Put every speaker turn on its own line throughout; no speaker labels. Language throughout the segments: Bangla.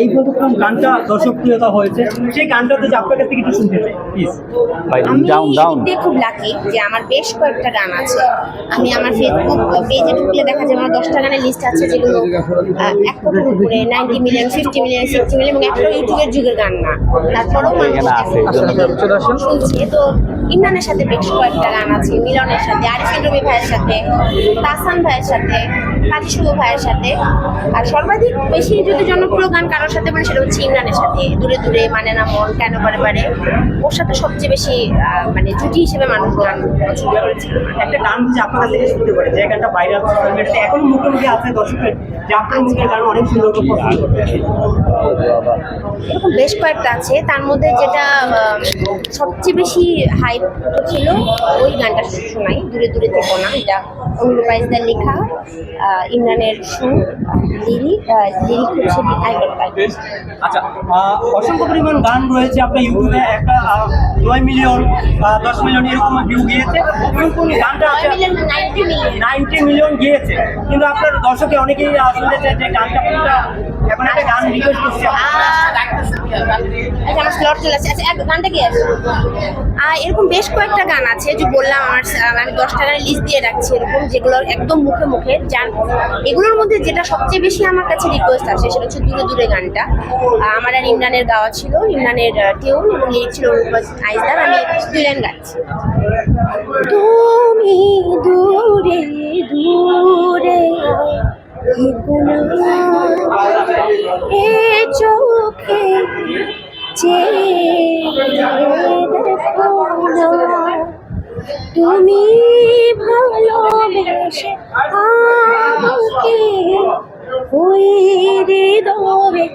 এই প্রথম গানটা দর্শকপ্রিয়তা হয়েছে? সেই গানটাতে যে আপনার কাছ থেকে একটু শুনতে চাই প্লিজ
আমি
ডাউন ডাউন
এদিক দিয়ে খুব লাকি যে আমার বেশ কয়েকটা গান আছে। আমি আমার ফেসবুক পেজে ঢুকলে দেখা যায় আমার দশটা গানের লিস্ট আছে যেগুলো এক কোটির উপরে ninety million fifty million sixty million এবং একটা ইউটিউবের যুগের গান না। তারপরেও মানুষ শুনছে। তো ইমরানের সাথে বেশ কয়েকটা গান আছে মিলনের সাথে আরিফিন রবি ভাইয়ের সাথে তাসান ভাইয়ের সাথে কাজী শুভ ভাইয়ের সাথে। আর সর্বাধিক বেশি যদি জনপ্রিয় গান কারোর সাথে বলে সেটা হচ্ছে ইমরানের সাথে। দূরে দূরে মানে না মন কেন পারে পারে ওর সাথে সবচেয়ে বেশি মানে জুটি হিসেবে মানুষ গান পছন্দ করেছে।
একটা গান যে আপনার কাছ থেকে শুনতে পারে যে গানটা বাইরে আছে সোশ্যাল মুখে মুখে আছে দর্শকের যে আপনার মুখের গান অনেক সুন্দর
এরকম বেশ কয়েকটা আছে। তার মধ্যে যেটা সবচেয়ে বেশি হাইপ ছিল ওই গানটা শোনাই। দূরে দূরে থেকো না এটা অনুরূপ আইসদার লেখা ইমরানের সুর লিরিক লিরিক হচ্ছে আইগর
আচ্ছা অসংখ্য পরিমাণ গান রয়েছে আপনার ইউটিউবে একটা নয় মিলিয়ন দশ মিলিয়ন এরকম ভিউ গিয়েছে। এবং কোন গানটা
নাইনটি মিলিয়ন
গিয়েছে। কিন্তু আপনার দর্শকে অনেকেই শুনেছে যে গানটা কোনটা এখন একটা গান রিকোয়েস্ট করছে
চলে আসছে। আচ্ছা এক গানটা কি আছে? আর এরকম বেশ কয়েকটা গান আছে। যে বললাম, আমার আমি দশটা গানের লিস্ট দিয়ে রাখছি এরকম, যেগুলো একদম মুখে মুখে যান। এগুলোর মধ্যে যেটা সবচেয়ে বেশি আমার কাছে রিকোয়েস্ট আসে, সেটা হচ্ছে দূরে দূরে গানটা। আমার আর ইমরানের গাওয়া ছিল, ইমরানের টিউন এবং লিরিক ছিল আইসদার আমি দুই লাইন গাচ্ছি। তুমি দূরে দূরে এ চোখে তুমি ভালোবেসে আমাকে ওই দবে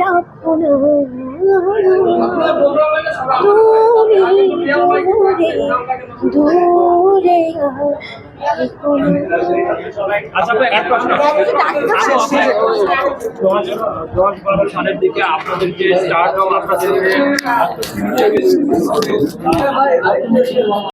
রাখো না। তুমি দূরে না।
আচ্ছা সালের দিকে আপনাদের যে স্টার্ট আপনাদের